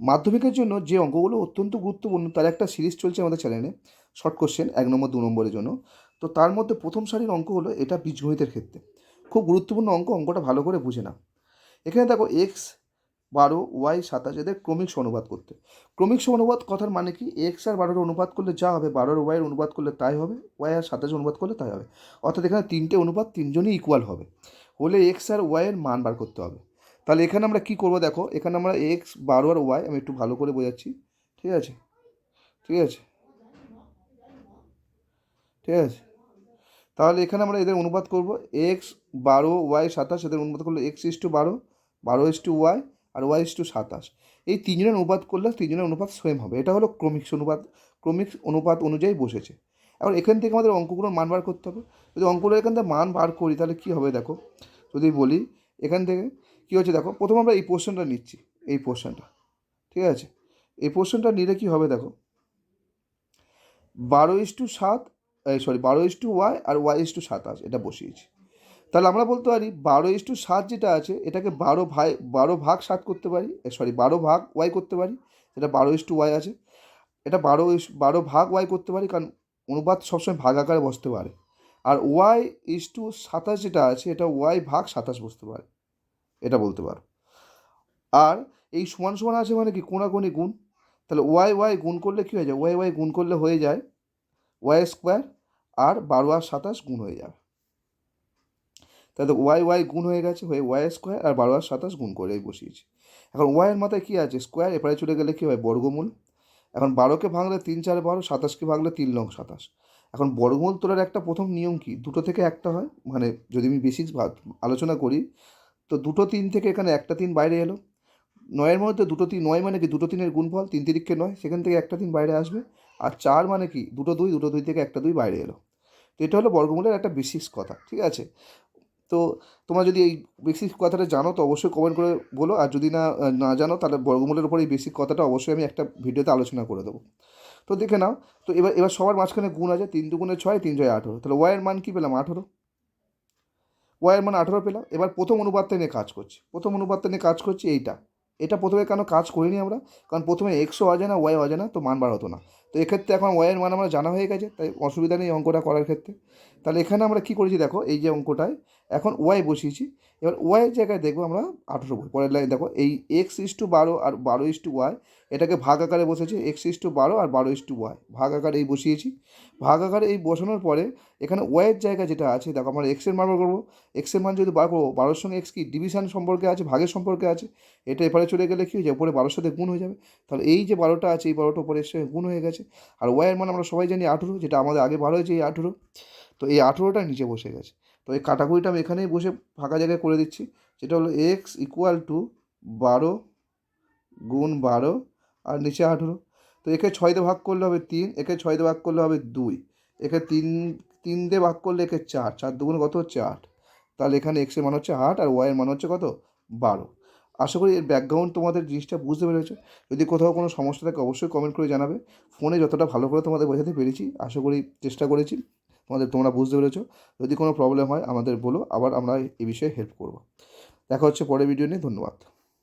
মাধ্যমিকের জন্য যে অঙ্কগুলো অত্যন্ত গুরুত্বপূর্ণ, তার একটা সিরিজ চলছে আমাদের চ্যানেলে শর্ট কোশ্চেন এক নম্বর, দু নম্বরের জন্য। তো তার মধ্যে প্রথম সারির অঙ্ক হলো এটা বীজগণিতের ক্ষেত্রে। খুব গুরুত্বপূর্ণ অঙ্ক, অঙ্কটা ভালো করে বুঝে না এখানে দেখো এক্স বারো ওয়াই সাতাশ, এদের ক্রমিক অনুবাদ করতে। ক্রমিক অনুবাদ কথার মানে কি? এক্স আর বারোর অনুবাদ করলে যা হবে, বারোর ওয়াইয়ের অনুবাদ করলে তাই হবে ওয়াই আর সাতাশ অনুবাদ করলে তাই হবে। অর্থাৎ এখানে তিনটে অনুপাত তিনজনই ইকুয়াল হবে। হলে এক্স আর ওয়াইয়ের মান বার করতে হবে। তাহলে এখানে আমরা কি করব দেখো, এখানে আমরা এক্স বারো আর ওয়াই আমি একটু ভালো করে বোঝাচ্ছি, ঠিক আছে? ঠিক আছে? ঠিক আছে? তাহলে এখানে আমরা এদের অনুপাত করব এক্স বারো ওয়াই সাতাশ, এদের অনুপাত করলে এক্স ইস টু বারো বারো is to Y R Y is to সাতাশ। এই তিনজনের অনুপাত করলে তিনজনের অনুপাত সেম হবে, এটা হলো ক্রমিক অনুপাত ক্রমিক অনুপাত অনুযায়ী বসেছে। এখন এখান থেকে আমাদের অঙ্কগুলোর মান বার করতে হবে, যদি অঙ্কগুলো এখান থেকে মান বার করি তাহলে কী হবে দেখো, যদি বলি, এখান থেকে কী হচ্ছে দেখো, প্রথম আমরা এই পোর্শনটা নিচ্ছি, এই পোর্শনটা ঠিক আছে? এই পোর্শনটা নিলে কী হবে দেখো? বারো ইস টু সাত সরি বারো is to Y R Y is to সাতাশ, এটা বসিয়েছি। তাহলে আমরা বলতে পারি বারো ইস টু সাত যেটা আছে, এটাকে বারো ভাই, বারো ভাগ সাত করতে পারি সরি বারো ভাগ ওয়াই করতে পারি এটা বারো ইস টু ওয়াই আছে, এটা বারো ইস, বারো ভাগ ওয়াই করতে পারি, কারণ অনুপাত সবসময় ভাগ আকারে বসতে পারে। আর ওয়াই ইস টু সাতাশ যেটা আছে, এটা ওয়াই ভাগ সাতাশ বসতে পারে। এটা বলতে পারো। আর এই সমান সমান আছে মানে কি? কোনাকুনি গুণ। তাহলে ওয়াই ওয়াই গুণ করলে কী হয়ে যায়? ওয়াই ওয়াই গুণ করলে হয়ে যায় ওয়াই স্কোয়ার আর বারো আর সাতাশ গুণ হয়ে যাবে। তাহলে ওয়াই ওয়াই গুণ হয়ে গেছে, হয়ে ওয়াই স্কোয়ার আর বারো আর সাতাশ গুণ করে বসিয়েছি। এখন ওয়াইয়ের মাথায় কী আছে? স্কোয়ার এপারে চলে গেলে কী হয়? বর্গমূল। এখন বারোকে ভাঙলে তিন, চার, বারো, সাতাশকে ভাঙলে তিন লং সাতাশ। এখন বর্গমূল তোলার একটা প্রথম নিয়ম কি? দুটো থেকে একটা হয়। মানে যদি আমি বেসিক্স আলোচনা করি তো দুটো তিন থেকে এখানে একটা তিন বাইরে এলো। নয়ের মধ্যে দুটো তিন, নয় মানে কি দুটো তিনের গুণফল, তিন তিরিখকে নয়, সেখান থেকে একটা তিন বাইরে আসবে। আর চার মানে কি দুটো দুই দুটো দুই থেকে একটা দুই বাইরে এলো। তো এটা হলো বর্গমূলের একটা বিশেষ কথা, ঠিক আছে? তো তোমরা যদি এই বেসিক কথাটা জানো তো অবশ্যই কমেন্ট করে বলো। আর যদি না না জানো তাহলে বর্গমূলের উপর এই বেসিক কথাটা অবশ্যই আমি একটা ভিডিওতে আলোচনা করে দেবো। তো দেখে নাও, তো এবার এবার সবার মাঝখানে গুণ আছে, তিন দুগুণে ছয়, তিন ছয় আঠেরো। তাহলে ওয়াইয়ের মান কী পেলাম? আঠেরো। ওয়াইয়ের মানে আঠেরো পেলাম। এবার প্রথম অনুপাতটা নিয়ে কাজ করছি। প্রথম অনুপাতটা নিয়ে কাজ করছি এইটা। এটা প্রথমে কেন কাজ করিনি আমরা? কারণ প্রথমে এক্সও অজানা ওয়াই অজানা, তো মান বার হতো না। তো এক্ষেত্রে এখন ওয়াইয়ের মান আমরা জানা হয়ে গেছে, তাই অসুবিধা নেই অঙ্কটা করার ক্ষেত্রে। তাহলে এখানে আমরা কী করেছি দেখো, এই যে অঙ্কটায় এখন ওয়াই বসিয়েছি, এবার ওয়াইয়ের জায়গায় দেখব আমরা আঠেরো পরের লাইন দেখো, এই এক্স ইস টু বারো আর বারো ইস টু ওয়াই এটাকে ভাগ আকারে বসেছে এক্স ইস টু বারো আর বারো ইস টু ওয়াই ভাগ আকারে এই বসিয়েছি। ভাগ আকারে এই বসানোর পরে এখানে ওয়াইয়ের জায়গা যেটা আছে, দেখো আমরা এক্সের মান বার করব এক্সের মান যদি বার করব, বারোর সঙ্গে এক্স কি ডিভিশন সম্পর্কে আছে, ভাগের সম্পর্কে আছে, এটা এপারে চলে গেলে কী হয়ে যাবে, উপরে বারোর সাথে গুণ হয়ে যাবে। তাহলে এই যে বারোটা আছে, এই বারোটা উপরে এসে গুণ হয়ে গেছে আর ওয়াইয়ের মান আমরা সবাই জানি আঠেরো, যেটা আমাদের আগে বার হয়েছে এই আঠেরো। তো এই আঠেরোটা নিচে বসে গেছে। তো এই কাটাকুড়িটা আমি এখানেই বসে ফাঁকা জায়গায় করে দিচ্ছি। যেটা হলো এক্স ইকুয়াল টু বারো গুণ বারো আর নিচে আঠেরো। তো একে ছয় দিয়ে ভাগ করলে হবে তিন, একে ছয় দিয়ে ভাগ করলে হবে দুই। একে তিন তিন দিয়ে ভাগ করলে একে চার চার দুগুণ কত হচ্ছে আট। তাহলে এখানে এক্সের মান হচ্ছে আট আর ওয়াইয়ের মান হচ্ছে কত? বারো। আশা করি এর ব্যাকগ্রাউন্ড তোমাদের জিনিসটা বুঝতে পেরেছ। যদি কোথাও কোনো সমস্যা থাকে অবশ্যই কমেন্ট করে জানাবে। ফোনে যতটা ভালো করে তোমাদের বোঝাতে পেরেছি, আশা করি চেষ্টা করেছি। তোমাদের, তোমরা বুঝতে পেরেছ। যদি কোনো প্রবলেম হয় আমাদের বলো, আবার আমরা এই বিষয়ে হেল্প করব। দেখা হচ্ছে পরের ভিডিও নিয়ে, ধন্যবাদ।